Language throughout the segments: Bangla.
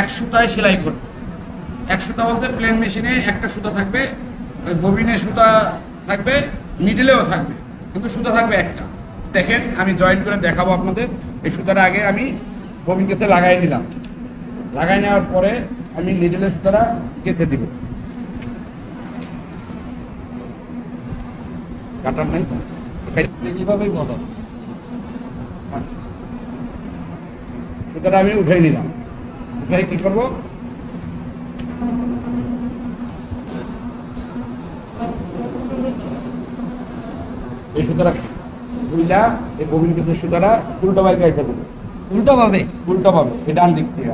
এক সুতায় সেলাই করবে এক সুতা বলতে প্লেন মেশিনে একটা সুতা থাকবে ওই ববিনে সুতা থাকবে মিডিলেও থাকবে কিন্তু সুতা থাকবে একটা। দেখেন আমি জয়েন করে দেখাবো আপনাদের এই সুতাটা আগে আমি ববিন কেসে লাগাই নিলাম। লাগাই নেওয়ার পরে আমি নিডেলের সুতাটা কেটে দিব। কাটার নাই এইভাবেই বলো সুতাটা আমি উঠে নিলাম। উঠাই কি করব? এই সুতাটা বুঝলা এই ববিন কেসের সুতাটা উল্টো বাইর গাইতে দেবো উল্টা ভাবে? উল্টো পাবে এই ডান দিক থেকে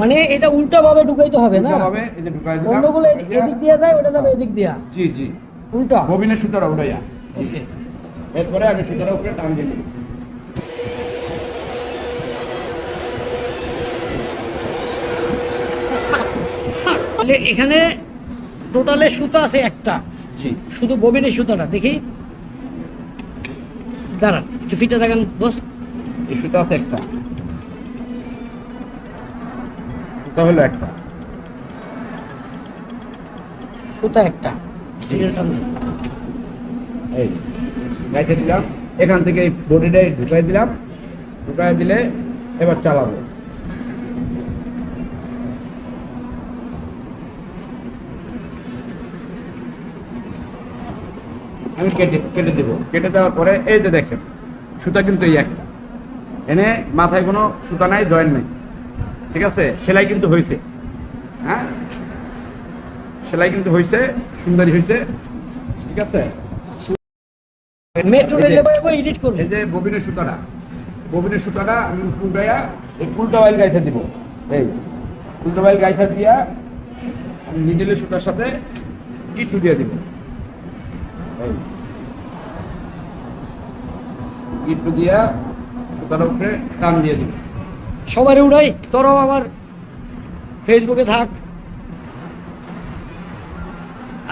মানে এটা উল্টা ভাবে ঢুকাইতে হবে না? পাবে এই যে ঢুকাই দিলাম। অন্যগুলো এদিক দিয়ে যায় ওটা যাবে এদিক দিয়া? জি জি। উল্টা? ববিনের সুতাটা উঠাইয়া ওকে। এরপরে আমি সুতাটা উপরে টান দিয়ে তাহলে এখানে টোটালে সুতা আছে একটা। শুধু ববিনের সুতাটা দেখি। দাঁড়ান একটু ফিটে দেখেন দোস্ত। এই সুতা আছে একটা। সুতা হলো একটা। সুতা একটা। এই গাইতে দিলাম। এখান থেকে এই বডিটাই ঢুকাই দিলাম। ঢুকাই দিলে এবার চালাবো। আমি কেটে কেটে দেবো। কেটে দেওয়ার পরে এই যে দেখেন সুতা কিন্তু এই একটা। এনে মাথায় কোনো সুতা নাই জয়েন নাই। ঠিক আছে? সেলাই কিন্তু হয়েছে হ্যাঁ? সেলাই কিন্তু হয়েছে সুন্দরী হয়েছে ঠিক আছে? মেট্রো যে- এডিট করবে এই যে ববিনের সুতাটা ববিনের সুতাটা আমি উল্টাইয়া এই উল্টা বাইল গাইতে দিব। এই উল্টা বাইল গাইতে দিয়া আমি নিডেলের সুতার সাথে ইটু দিয়ে দিব। ইটু দিয়া দিয়ে উড়াই তোর আমার ফেসবুকে থাক।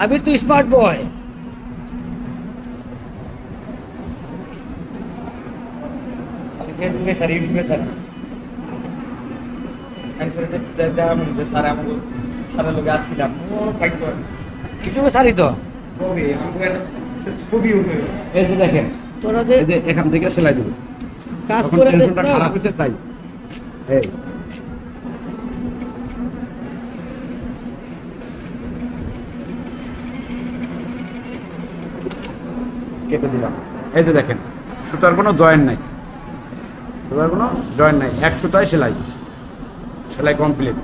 আমি তো স্মার্ট বয় ফেসবুকে স্যার ইউটিউবে স্যার স্যার স্যার আমাকে স্যারের লোকে আসছিলাম। ইউটিউবে স্যারই তো? এই যে দেখেন তোরা যে এখান থেকে সেলাই দিব। কাজ করে দিস টেনশনটা না। খারাপ হয়েছে তাই। এই। কেটে দিলাম। এই যে দেখেন সুতার কোনো জয়েন নাই। সুতার কোনো জয়েন নাই। এক সুতায় সেলাই। সেলাই কমপ্লিট